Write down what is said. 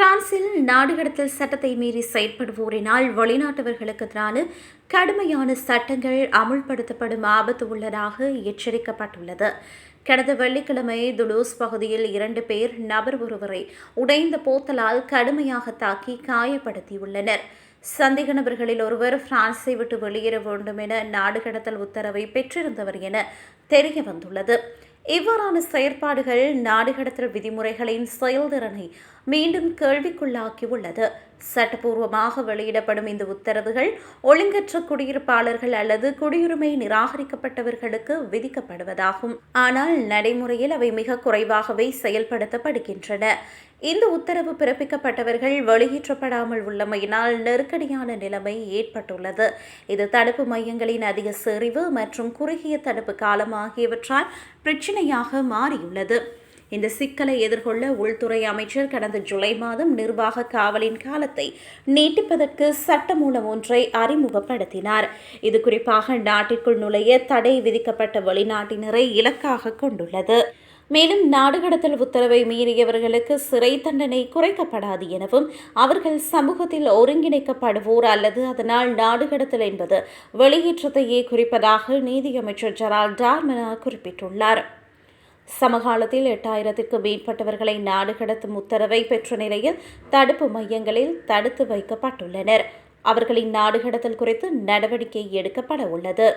நாடு கடத்தல் சட்டத்தை மீறி செயற்படுவோரினால் வெளிநாட்டவர்களுக்கு எதிரான கடுமையான சட்டங்கள் அமுல்படுத்தப்படும் ஆபத்து உள்ளதாக எச்சரிக்கப்பட்டுள்ளது. கடந்த வெள்ளிக்கிழமை துலூஸ் பகுதியில் இரண்டு பேர் நபர் ஒருவரை உடைந்த போத்தலால் கடுமையாக தாக்கி காயப்படுத்தியுள்ளனர். சந்தேக நபர்களில் ஒருவர் பிரான்ஸை விட்டு வெளியேற வேண்டும் என நாடு கடத்தல் உத்தரவை பெற்றிருந்தவர் என தெரிய வந்துள்ளது இவ்வாறான செயற்பாடுகள் நாடுகடத்தல் விதிமுறைகளின் செயல்திறனை மீண்டும் கேள்விக்குள்ளாக்கியுள்ளது. சட்டப்பூர்வமாக வெளியிடப்படும் இந்த உத்தரவுகள் ஒழுங்கற்ற குடியிருப்பாளர்கள் அல்லது குடியுரிமை நிராகரிக்கப்பட்டவர்களுக்கு விதிக்கப்படுவதாகும். ஆனால் நடைமுறையில் அவை மிக குறைவாகவே செயல்படுத்தப்படுகின்றன. இந்த உத்தரவு பிறப்பிக்கப்பட்டவர்கள் வெளியேற்றப்படாமல் உள்ளமையினால் நெருக்கடியான நிலைமை ஏற்பட்டுள்ளது. இது தடுப்பு மையங்களின் அதிக செறிவு மற்றும் குறுகிய தடுப்பு காலம் ஆகியவற்றால் பிரச்சினையாக மாறியுள்ளது. இந்த சிக்கலை எதிர்கொள்ள உள்துறை அமைச்சர் கடந்த ஜூலை மாதம் நிர்வாக காவலின் காலத்தை நீட்டிப்பதற்கு சட்டமூலம் ஒன்றை அறிமுகப்படுத்தினார். இது குறிப்பாக நாட்டிற்குள் நுழைய தடை விதிக்கப்பட்ட வெளிநாட்டினரை இலக்காக கொண்டுள்ளது. மேலும் நாடு கடத்தல் உத்தரவை மீறியவர்களுக்கு சிறை தண்டனை குறைக்கப்படாது எனவும் அவர்கள் சமூகத்தில் ஒருங்கிணைக்கப்படுவோர் அல்லது அதனால் நாடு கடத்தல் என்பது வெளியேற்றத்தையே குறிப்பதாக நீதியமைச்சர் ஜெரால் டார்மனா குறிப்பிட்டுள்ளார். சமகாலத்தில் எட்டாயிரத்திற்கு மேற்பட்டவர்களை நாடு கடத்தும் உத்தரவை பெற்ற நிலையில் தடுப்பு மையங்களில் தடுத்து வைக்கப்பட்டுள்ளனர். அவர்களின் நாடு கடத்தல் குறித்து நடவடிக்கை எடுக்கப்பட உள்ளது.